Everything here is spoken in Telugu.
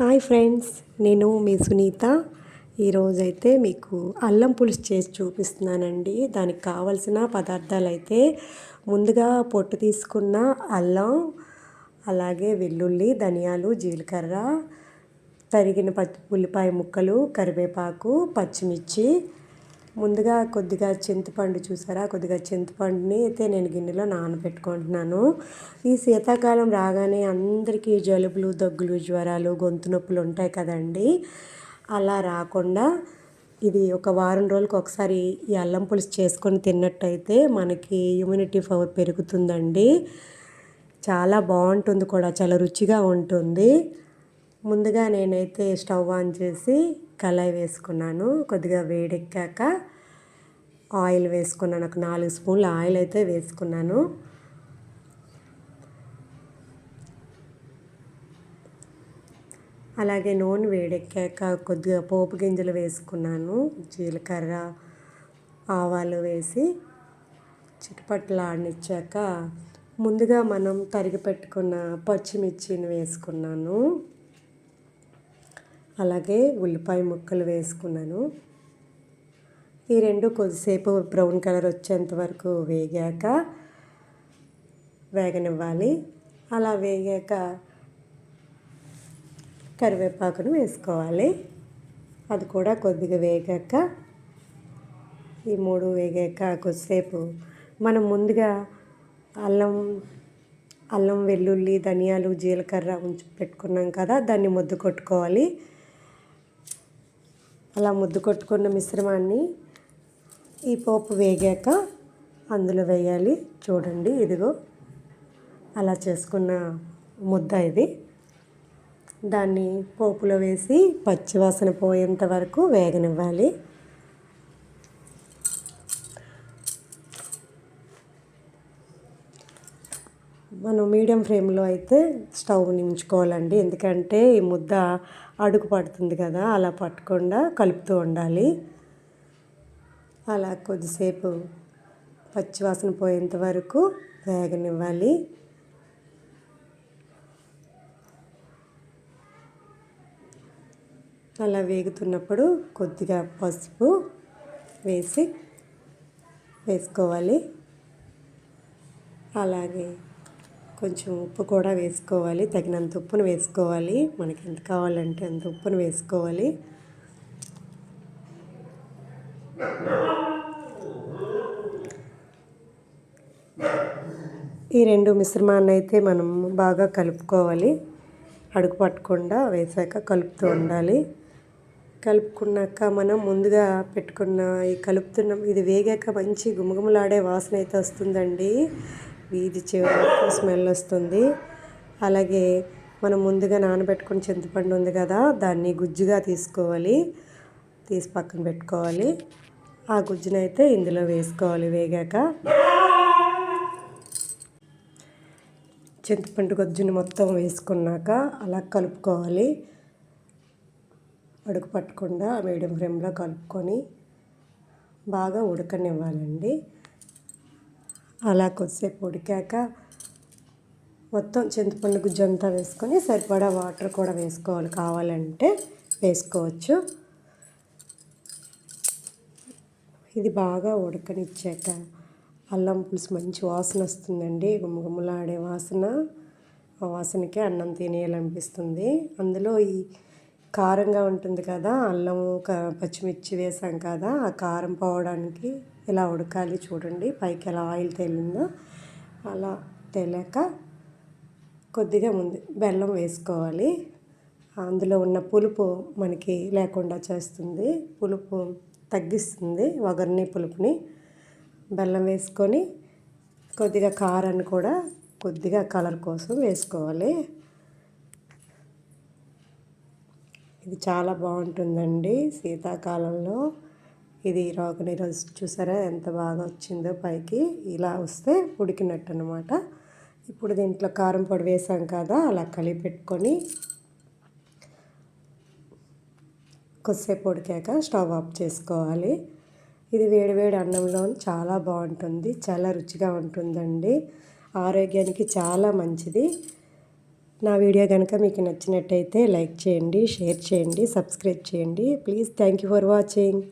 హాయ్ ఫ్రెండ్స్ నేను మీ సునీత. ఈరోజైతే మీకు అల్లం పులుసు చేసి చూపిస్తున్నానండి. దానికి కావలసిన పదార్థాలు అయితే ముందుగా పొట్టు తీసుకున్న అల్లం అలాగే వెల్లుల్లి ధనియాలు జీలకర్ర తరిగిన పచ్చి ఉల్లిపాయ ముక్కలు కరివేపాకు పచ్చిమిర్చి ముందుగా కొద్దిగా చింతపండు చూసారా? కొద్దిగా చింతపండుని అయితే నేను గిన్నెలో నానబెట్టుకుంటున్నాను. ఈ శీతాకాలం రాగానే అందరికీ జలుబులు దగ్గులు జ్వరాలు గొంతు నొప్పులు ఉంటాయి కదండి. అలా రాకుండా ఇది ఒక వారం రోజులకు ఒకసారి ఈ అల్లం పులుసు చేసుకొని తిన్నట్టయితే మనకి ఇమ్యూనిటీ పవర్ పెరుగుతుందండి. చాలా బాగుంటుంది కూడా చాలా రుచిగా ఉంటుంది. ముందుగా నేనైతే స్టవ్ ఆన్ చేసి కళాయి వేసుకున్నాను. కొద్దిగా వేడెక్కాక ఆయిల్ వేసుకున్నాను. ఒక నాలుగు స్పూన్ల ఆయిల్ అయితే వేసుకున్నాను. అలాగే నూనె వేడెక్కాక కొద్దిగా పోపు గింజలు వేసుకున్నాను. జీలకర్ర ఆవాలు వేసి చిటపట్లు ఆడనిచ్చాక ముందుగా మనం తరిగి పెట్టుకున్న పచ్చిమిర్చిని వేసుకున్నాను. అలాగే ఉల్లిపాయ ముక్కలు వేసుకున్నాను. ఈ రెండు కొద్దిసేపు బ్రౌన్ కలర్ వచ్చేంత వరకు వేగాక వేగనివ్వాలి. అలా వేగాక కరివేపాకును వేసుకోవాలి. అది కూడా కొద్దిగా వేగాక ఈ మూడు వేగాక కొద్దిసేపు మనం ముందుగా అల్లం అల్లం వెల్లుల్లి ధనియాలు జీలకర్ర ఉంచి పెట్టుకున్నాం కదా దాన్ని ముద్దు కొట్టుకోవాలి. అలా ముద్దు కొట్టుకున్న మిశ్రమాన్ని ఈ పోపు వేగాక అందులో వేయాలి. చూడండి ఇదిగో అలా చేసుకున్న ముద్ద ఇది. దాన్ని పోపులో వేసి పచ్చివాసన పోయేంత వరకు వేగనివ్వాలి. మనం మీడియం ఫ్లేమ్లో అయితే స్టవ్ని ఉంచుకోవాలండి ఎందుకంటే ఈ ముద్ద అడుగు పడుతుంది కదా అలా పట్టకుండా కలుపుతూ ఉండాలి. అలా కొద్దిసేపు పచ్చివాసన పోయేంత వరకు వేగనివ్వాలి. అలా వేగుతున్నప్పుడు కొద్దిగా పసుపు వేసి వేసుకోవాలి. అలాగే కొంచెం ఉప్పు కూడా వేసుకోవాలి. తగినంత ఉప్పును వేసుకోవాలి. మనకి ఎంత కావాలంటే అంత ఉప్పును వేసుకోవాలి. ఈ రెండు మిశ్రమాన్ని అయితే మనం బాగా కలుపుకోవాలి. అడుగు పట్టకుండా వేసాక కలుపుతూ ఉండాలి. కలుపుకున్నాక మనం ముందుగా పెట్టుకున్న ఈ కలుపుతున్న ఇది వేగాక మంచి గుమగుమలాడే వాసన అయితే వస్తుందండి. వీధి చివరికి స్మెల్ వస్తుంది. అలాగే మనం ముందుగా నానబెట్టుకుని చింతపండు ఉంది కదా దాన్ని గుజ్జుగా తీసుకోవాలి. తీసి పక్కన పెట్టుకోవాలి. ఆ గుజ్జునైతే ఇందులో వేసుకోవాలి వేగాక. చింతపండు గుజ్జుని మొత్తం వేసుకున్నాక అలా కలుపుకోవాలి. అడుగు పట్టకుండా మీడియం ఫ్లేమ్లో కలుపుకొని బాగా ఉడకనివ్వాలండి. అలా కొద్దిసేపు ఉడికాక మొత్తం చింతపండు గుజ్జు అంతా వేసుకొని సరిపడా వాటర్ కూడా వేసుకోవాలి. కావాలంటే వేసుకోవచ్చు. ఇది బాగా ఉడకనిచ్చాక అల్లం పులుసు మంచి వాసన వస్తుందండి. గుమ్మగుమ్మలాడే వాసన. ఆ వాసనకే అన్నం తినేయాలనిపిస్తుంది. అందులో ఈ కారంగా ఉంటుంది కదా అల్లము పచ్చిమిర్చి వేసాం కదా ఆ కారం పోవడానికి ఇలా ఉడకాలి చూడండి. పైకి ఎలా ఆయిల్ తేలిందో అలా తేలాక కొద్దిగా ముందు బెల్లం వేసుకోవాలి. అందులో ఉన్న పులుపు మనకి లేకుండా చేస్తుంది. పులుపు తగ్గిస్తుంది వగర్ని పులుపుని. బెల్లం వేసుకొని కొద్దిగా కారాన్ని కూడా కొద్దిగా కలర్ కోసం వేసుకోవాలి. ఇది చాలా బాగుంటుందండి శీతాకాలంలో. ఇది రోగని రోజు చూసారా ఎంత బాగా వచ్చిందో పైకి ఇలా వస్తే ఉడికినట్టు అనమాట ఇప్పుడు దీంట్లో కారం పొడి వేసాం కదా అలా కలిపి పెట్టుకొని కొద్దిసేపు ఉడికాక స్టవ్ ఆఫ్ చేసుకోవాలి. ఇది వేడివేడి అన్నంలో చాలా బాగుంటుంది చాలా రుచిగా ఉంటుందండి. ఆరోగ్యానికి చాలా మంచిది. నా వీడియో కనుక మీకు నచ్చినట్టయితే లైక్ చేయండి షేర్ చేయండి సబ్స్క్రైబ్ చేయండి. Please thank you for watching.